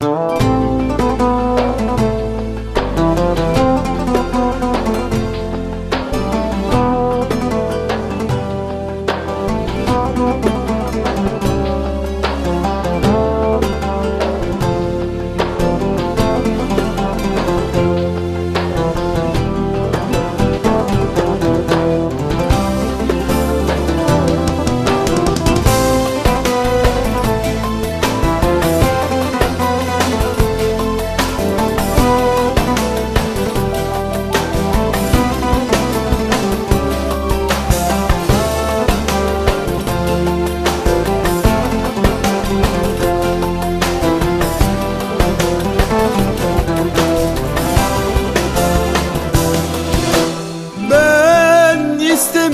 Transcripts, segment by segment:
Ben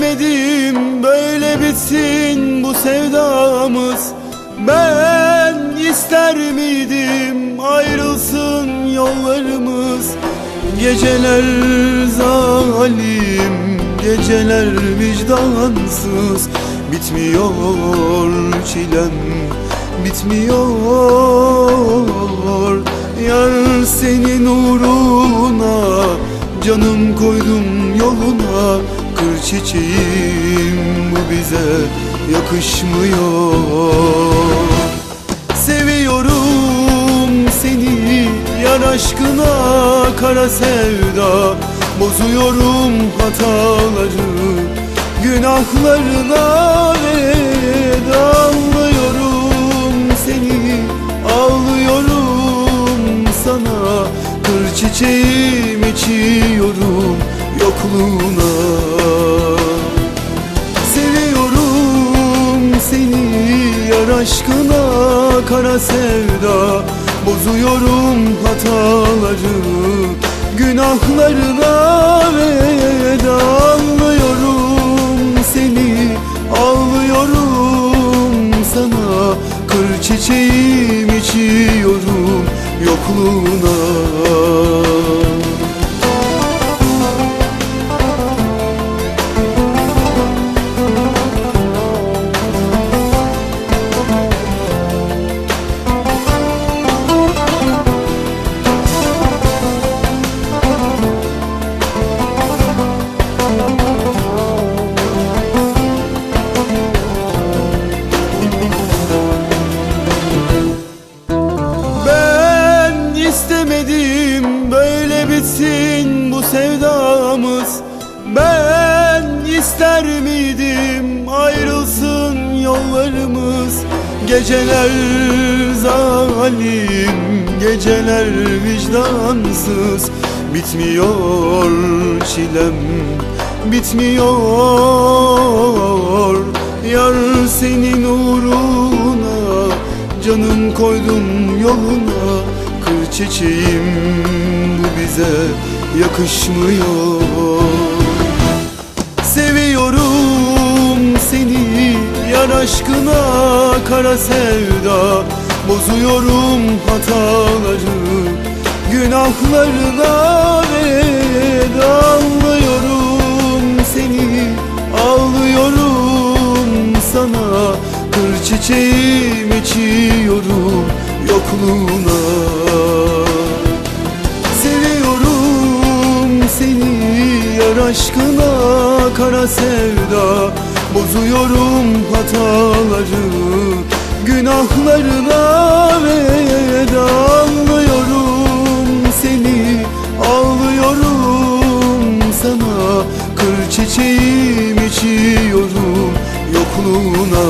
istemedim böyle bitsin bu sevdamız. Ben ister miydim ayrılsın yollarımız? Geceler zalim, geceler vicdansız. Bitmiyor çilem, bitmiyor Yar senin uğruna. Canım koydum yoluna çiçeğim bu bize yakışmıyor. Seviyorum seni yar aşkına kara sevda. Bozuyorum hataları günahlarına veda. Seni ağlıyorum sana. Kır çiçeğim içiyorum yokluğuna. Seviyorum seni yar aşkına kara sevda. Bozuyorum hataları günahlarına veda. Ağlıyorum seni ağlıyorum sana. Kır çiçeğim içiyorum yokluğuna ister miydim ayrılsın yollarımız? Geceler zalim, geceler vicdansız. Bitmiyor çilem, bitmiyor Yar senin uğruna. Canım koydum yoluna Kır çiçeğim bu bize yakışmıyor yar aşkına kara sevda Bozuyorum hataları. Günahlarına veda Ağlıyorum seni ağlıyorum sana. Kır çiçeğim içiyorum yokluğuna. Seviyorum seni yar aşkına kara sevda Bozuyorum hataları günahlarına veda Ağlıyorum seni. Ağlıyorum sana Kır çiçeğim içiyorum yokluğuna